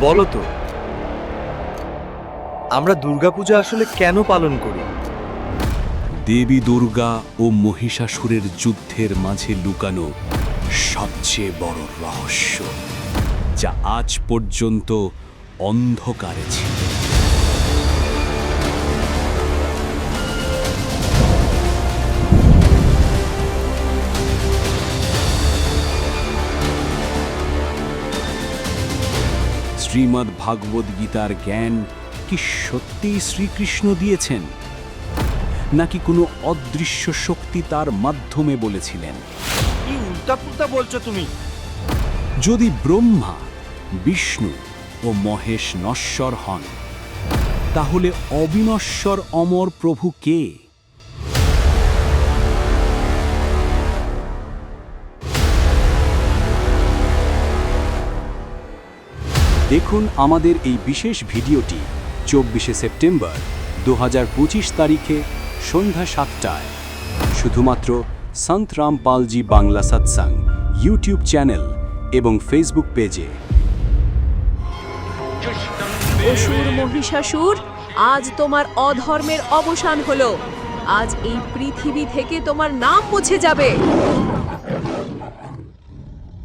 বলো তো, আমরা দুর্গাপূজা আসলে কেন পালন করি? দেবী দুর্গা ও মহিষাসুরের যুদ্ধের মাঝে লুকানো সবচেয়ে বড় রহস্য, যা আজ পর্যন্ত অন্ধকারে ছিল। শ্রীমদ্ ভাগবত গীতার জ্ঞান কি সত্যিই শ্রীকৃষ্ণ দিয়েছেন? নাকি কোনো অদৃশ্য শক্তি তার মাধ্যমে বলেছিলেন? কি উল্টাপুল্টা বলছো তুমি? যদি ব্রহ্মা বিষ্ণু ও মহেশ নশ্বর হন তাহলে অবিনশ্বর অমর প্রভু কে? দেখুন আমাদের এই বিশেষ ভিডিওটি চব্বিশে সেপ্টেম্বর দু হাজার পঁচিশ তারিখে সন্ধ্যা সাতটায়। শুধুমাত্র সন্ত রামপালজি বাংলা সৎসাং ইউটিউব চ্যানেল এবং ফেসবুক পেজে। মহিষাসুর, আজ তোমার অধর্মের অবসান হলো। আজ এই পৃথিবী থেকে তোমার নাম মুছে যাবে।